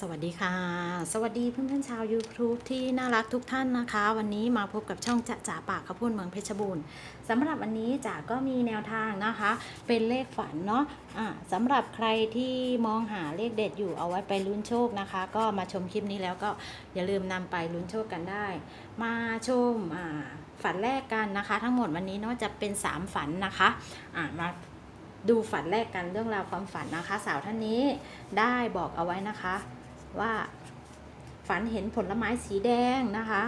สวัสดีค่ะ สวัสดีเพื่อนๆชาว YouTube ที่น่ารักทุกท่านนะคะ วันนี้มาพบกับช่องจะจ่าปากข้าวปุ้นเมืองเพชรบูรณ์สำหรับวันนี้จ๋าก็มีแนวทางนะคะ เป็นเลขฝันเนาะะสำหรับใครที่มองหาเลขเด็ดอยู่เอาไว้ไปลุ้นโชคนะคะ ก็มาชมคลิปนี้แล้วก็อย่าลืมนำไปลุ้นโชคกันได้ มาชมฝันแรกกันนะคะ ทั้งหมดวันนี้เนาะจะเป็น 3 ฝันนะคะอ่ามาดูฝันแรกกันเรื่องราวความฝันนะคะ สาวท่านนี้ได้บอกเอาไว้นะคะ ว่าฝันเห็นผลไม้สีแดงนะคะ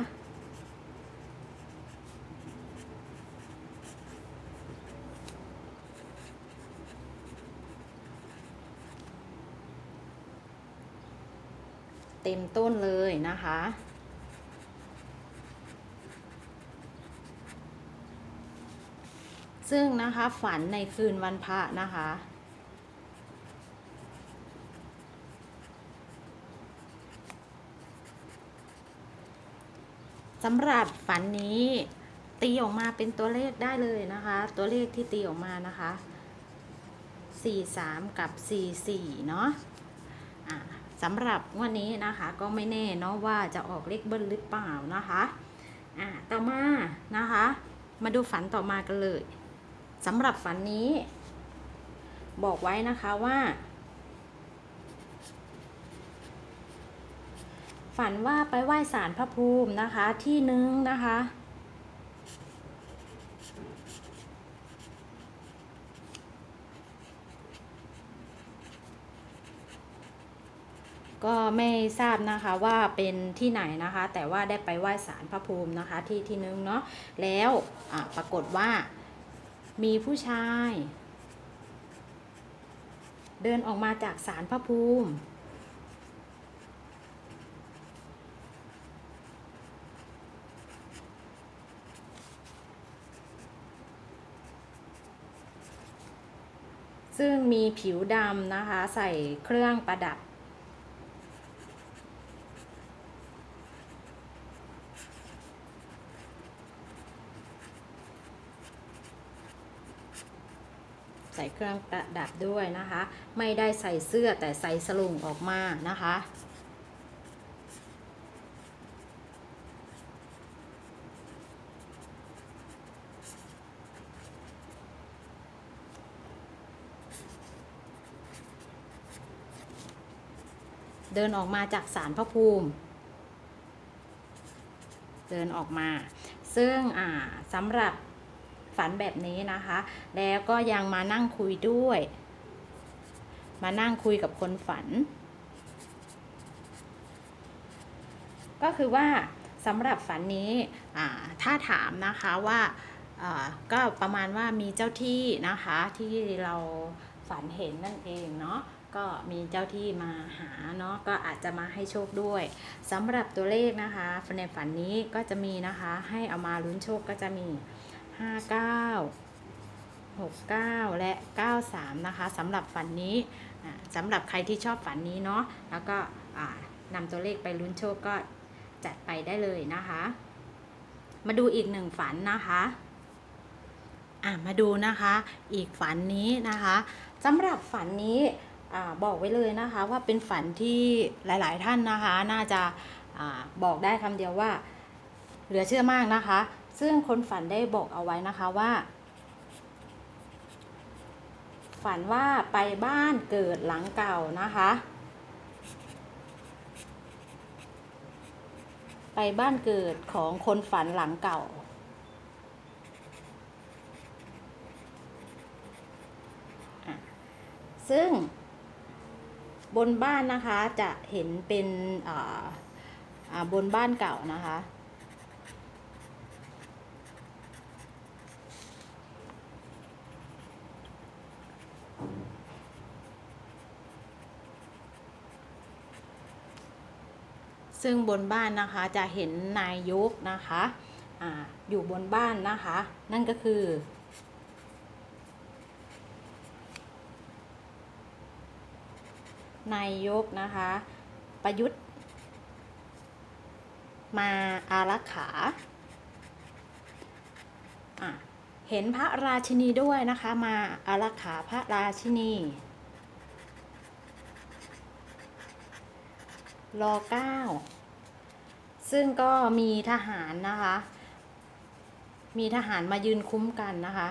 เต็มต้นเลยนะคะซึ่งนะคะฝันในคืนวันพระนะคะ สำหรับฝันนี้ตีออกมาเป็นตัวเลขได้เลยนะคะ ตัวเลขที่ตีออกมานะคะ 43 กับ 44 เนาะะสำหรับงวันนี้นะคะก็ไม่แน่เนาะว่าจะออกเลขเบิ้ลหรือเปล่านะคะอะต่อมานะคะ มาดูฝันต่อมากันเลยสำหรับฝันนี้ บอกไว้นะคะว่า ฝันว่าไปไหว้ศาลพระภูมินะคะที่นึงนะคะ ก็ไม่ทราบนะคะว่าเป็นที่ไหนนะคะ แต่ว่าได้ไปไหว้ศาลพระภูมินะคะที่ที่นึงเนาะแล้วปรากฏว่ามีผู้ชาย เดินออกมาจากศาลพระภูมิ ซึ่งมีผิวดำนะคะ ใส่เครื่องประดับ ใส่เครื่องประดับด้วยนะคะ ไม่ได้ใส่เสื้อแต่ใส่สลุงออกมานะคะ เดินออกมาจากศาลพระภูมิ เดินออกมา ซึ่งสำหรับฝันแบบนี้นะคะ แล้วก็ยังมานั่งคุยด้วย มานั่งคุยกับคนฝัน ก็คือว่าสำหรับฝันนี้ถ้าถามนะคะว่าก็ประมาณว่ามีเจ้าที่นะคะที่เราฝันเห็นนั่นเองเนาะ ก็มีเจ้าที่มาหาเนาะก็อาจจะมาให้โชคด้วยสำหรับตัวเลขนะคะในฝันนี้ก็จะมีนะคะ ให้เอามาลุ้นโชคก็จะมี 59 69 และ 93 นะคะสำหรับฝันนี้สำหรับใครที่ชอบฝันนี้เนาะแล้วก็นำตัวเลขไปลุ้นโชคก็จัดไปได้เลยนะคะ มาดูอีกหนึ่งฝันนะคะอะมาดูนะคะ อีกฝันนี้นะคะสำหรับฝันนี้ อบอกไว้เลยนะคะว่าเป็นฝันที่หลาย ๆ ท่านนะคะ น่าจะอาบอกได้คำเดียวว่า เหลือเชื่อมากนะคะ ซึ่งคนฝันได้บอกเอาไว้นะคะว่า ฝันว่าไปบ้านเกิดหลังเก่านะคะ ไปบ้านเกิดของคนฝันหลังเก่าซึ่ง บนบ้านนะคะจะเห็นเป็นอ่าบนบ้านเก่านะคะ ซึ่งบนบ้านนะคะจะเห็นนายกนะคะอาอยู่บนบ้านนะคะ นั่นก็คือ นายกนะคะ ประยุทธ์ มาอารักขาเห็นพระราชินีด้วยนะคะ มาอารักขาพระราชินีรอเก้าซึ่งก็มีทหารนะคะ มีทหารมายืนคุ้มกันนะคะ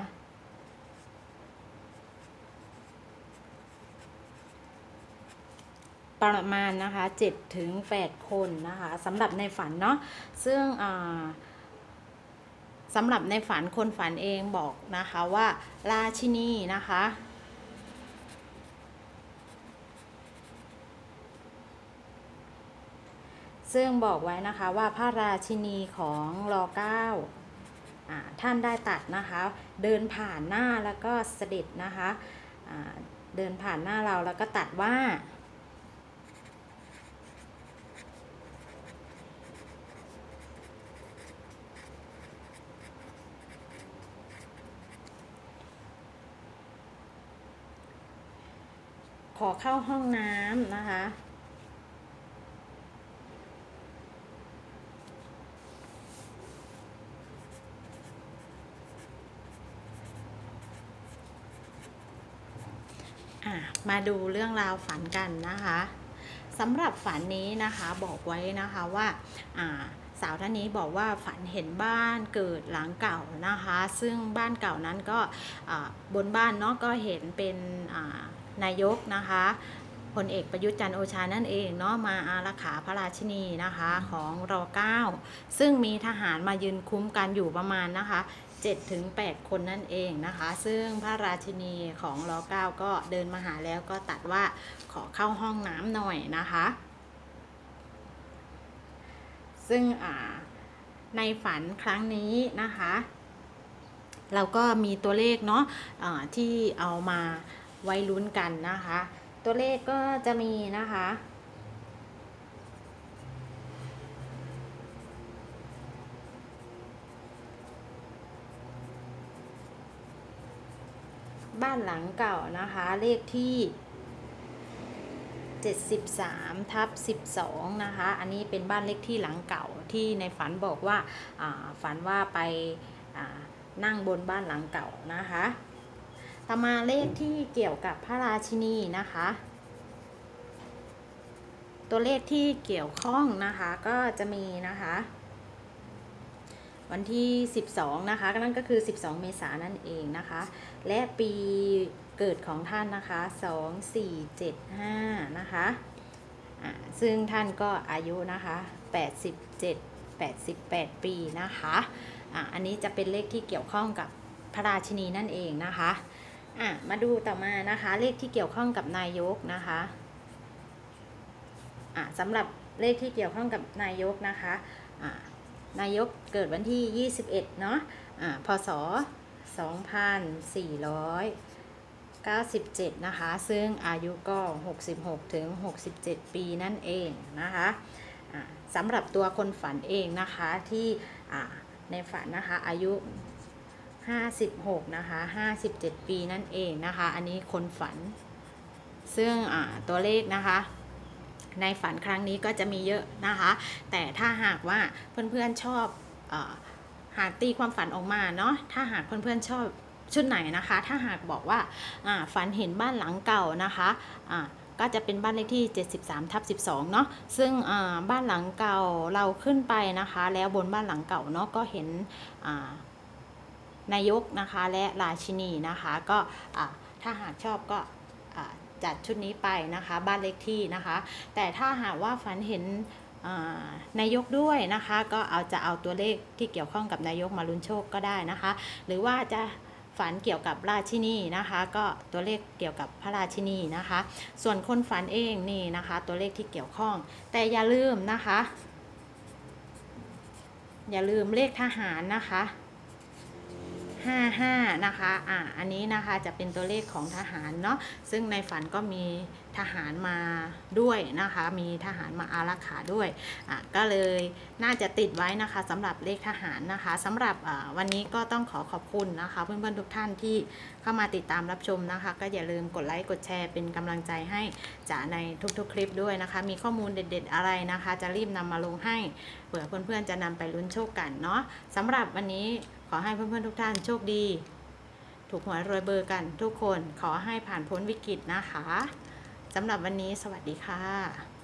ประมาณนะคะ7ถึง8คนนะคะสำหรับในฝันเนาะซึ่งสำหรับในฝันคนฝันเองบอกนะคะว่าราชินีนะคะซึ่งบอกไว้นะคะว่าพระราชินีของรอเก้าท่านได้ตัดนะคะ เดินผ่านหน้าแล้วก็เสด็จนะคะอ่าเดินผ่านหน้าเราแล้วก็ตัดว่า ขอเข้าห้องน้ำนะคะอะมาดูเรื่องราวฝันกันนะคะสำหรับฝันนี้นะคะบอกไว้นะคะว่าอ่าสาวท่านนี้บอกว่าฝันเห็นบ้านเกิดหลังเก่านะคะ ซึ่งบ้านเก่านั้นก็บนบ้านเนาะก็เห็นเป็นอ่า นายกนะคะพลเอกประยุทธ์จันโอชานั่นเองเนาะมาอารักขาพระราชินีนะคะของร9ซึ่งมีทหารมายืนคุ้มกันอยู่ประมาณนะคะ7ถึง8คนนั่นเองนะคะ ซึ่งพระราชินีของร9ก็เดินมาหาแล้วก็ตัดว่าขอเข้าห้องน้ำหน่อยนะคะ ซึ่งในฝันครั้งนี้นะคะ เราก็มีตัวเลขเนาะะที่เอามา ไว้ลุ้นกันนะคะ ตัวเลขก็จะมีนะคะบ้านหลังเก่านะคะ เลขที่ 73ทับ12 นะคะ อันนี้เป็นบ้านเลขที่หลังเก่าที่ในฝันบอกว่าฝันว่าไปนั่งบนบ้านหลังเก่านะคะ ต่อมาเลขที่เกี่ยวกับพระราชินีนะคะ ตัวเลขที่เกี่ยวข้องนะคะก็จะมีนะคะ วันที่ 12 นะคะนั่นก็คือ 12 เมษายนนั่นเองนะคะ และปีเกิดของท่านนะคะ 2475 นะคะะซึ่งท่านก็อายุนะคะ 87 88 ปีนะคะอะอันนี้จะเป็นเลขที่เกี่ยวข้องกับพระราชินีนั่นเองนะคะ อะมาดูต่อมานะคะ เลขที่เกี่ยวข้องกับนายกนะคะอะสำหรับเลขที่เกี่ยวข้องกับนายกนะคะอะนายกเกิดวันที่ 21 เนาะะพศ 2497 นะคะ ซึ่งอายุก็ 66 ถึง 67 ปีนั่นเองนะคะะสำหรับตัวคนฝันเองนะคะที่ในฝันนะคะอายุ 56 นะคะ 57 ปีนั่นเองนะคะ อันนี้คนฝัน ซึ่งตัวเลขนะคะ ในฝันครั้งนี้ก็จะมีเยอะนะคะ แต่ถ้าหากว่าเพื่อนๆชอบอหากตีความฝันออกมาเนาะ ถ้าหากเพื่อนๆชอบชุดไหนนะคะ ถ้าหากบอกว่าฝันเห็นบ้านหลังเก่านะคะก็จะเป็นบ้านเลขที่ 73ทับ12 เนาะซึ่งบ้านหลังเก่าเราขึ้นไปนะคะ แล้วบนบ้านหลังเก่าเนาะก็เห็น นายกนะคะและราชินีนะคะก็ถ้าหากชอบก็จัดชุดนี้ไปนะคะบ้านเลขที่นะคะ แต่ถ้าหากว่าฝันเห็นนายกด้วยนะคะก็เอาจะเอาตัวเลขที่เกี่ยวข้องกับนายกมาลุ้นโชคก็ได้นะคะ หรือว่าจะฝันเกี่ยวกับราชินีนะคะ ก็ตัวเลขเกี่ยวกับพระราชินีนะคะ ส่วนคนฝันเองนี่นะคะ ตัวเลขที่เกี่ยวข้อง แต่อย่าลืมนะคะ อย่าลืมเลขทหารนะคะ 55 นะคะ อ่า อันนี้นะคะจะเป็นตัวเลขของทหารเนาะ ซึ่งในฝันก็มีทหารมาด้วยนะคะ มีทหารมาอารักขาด้วย อะก็เลยน่าจะติดไว้นะคะสำหรับเลขทหารนะคะสำหรับวันนี้ก็ต้องขอขอบคุณนะคะ เพื่อนๆทุกท่านที่เข้ามาติดตามรับชมนะคะ ก็อย่าลืมกดไลค์กดแชร์เป็นกำลังใจให้จ๋าในทุกๆ คลิปด้วยนะคะ มีข้อมูลเด็ด ๆ อะไรนะคะ จะรีบนำมาลงให้เผื่อเพื่อนๆจะนำไปลุ้นโชคกันเนาะสำหรับวันนี้ ขอให้เพื่อนๆทุกท่านโชคดี ถูกหวยรวยเบอร์กันทุกคนขอให้ผ่านพ้นวิกฤตนะคะสำหรับวันนี้สวัสดีค่ะ